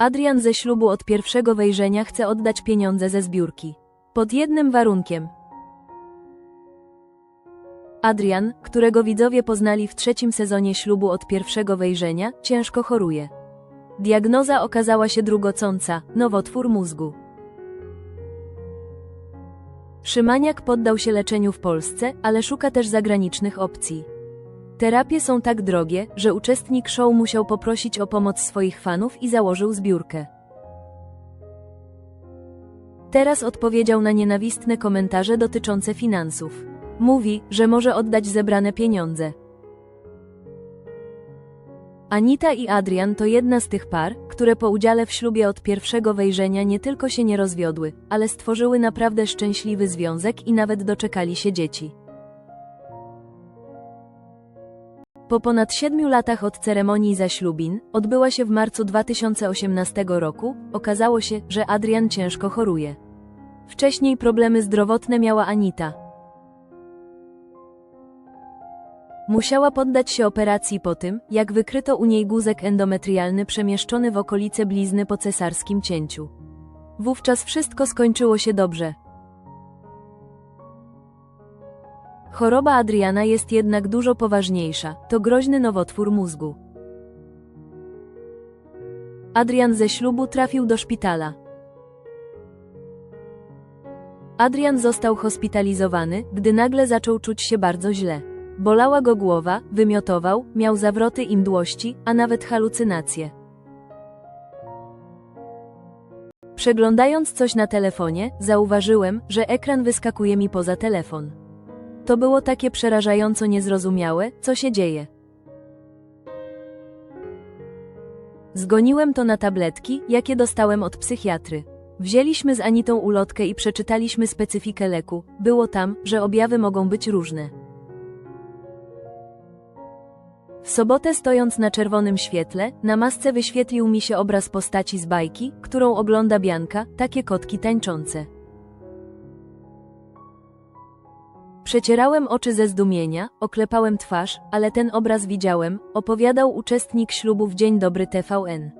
Adrian ze ślubu od pierwszego wejrzenia chce oddać pieniądze ze zbiórki. Pod jednym warunkiem. Adrian, którego widzowie poznali w trzecim sezonie ślubu od pierwszego wejrzenia, ciężko choruje. Diagnoza okazała się drugocąca nowotwór mózgu. Szymaniak poddał się leczeniu w Polsce, ale szuka też zagranicznych opcji. Terapie są tak drogie, że uczestnik show musiał poprosić o pomoc swoich fanów i założył zbiórkę. Teraz odpowiedział na nienawistne komentarze dotyczące finansów. Mówi, że może oddać zebrane pieniądze. Anita i Adrian to jedna z tych par, które po udziale w ślubie od pierwszego wejrzenia nie tylko się nie rozwiodły, ale stworzyły naprawdę szczęśliwy związek i nawet doczekali się dzieci. Po ponad siedmiu latach od ceremonii zaślubin, odbyła się w marcu 2018 roku, okazało się, że Adrian ciężko choruje. Wcześniej problemy zdrowotne miała Anita. Musiała poddać się operacji po tym, jak wykryto u niej guzek endometrialny przemieszczony w okolice blizny po cesarskim cięciu. Wówczas wszystko skończyło się dobrze. Choroba Adriana jest jednak dużo poważniejsza, to groźny nowotwór mózgu. Adrian ze ślubu trafił do szpitala. Adrian został hospitalizowany, gdy nagle zaczął czuć się bardzo źle. Bolała go głowa, wymiotował, miał zawroty i mdłości, a nawet halucynacje. Przeglądając coś na telefonie, zauważyłem, że ekran wyskakuje mi poza telefon. To było takie przerażająco niezrozumiałe, co się dzieje. Zgoniłem to na tabletki, jakie dostałem od psychiatry. Wzięliśmy z Anitą ulotkę i przeczytaliśmy specyfikę leku. Było tam, że objawy mogą być różne. W sobotę stojąc na czerwonym świetle, na masce wyświetlił mi się obraz postaci z bajki, którą ogląda Bianka, takie kotki tańczące. Przecierałem oczy ze zdumienia, oklepałem twarz, ale ten obraz widziałem, opowiadał uczestnik ślubu w Dzień Dobry TVN.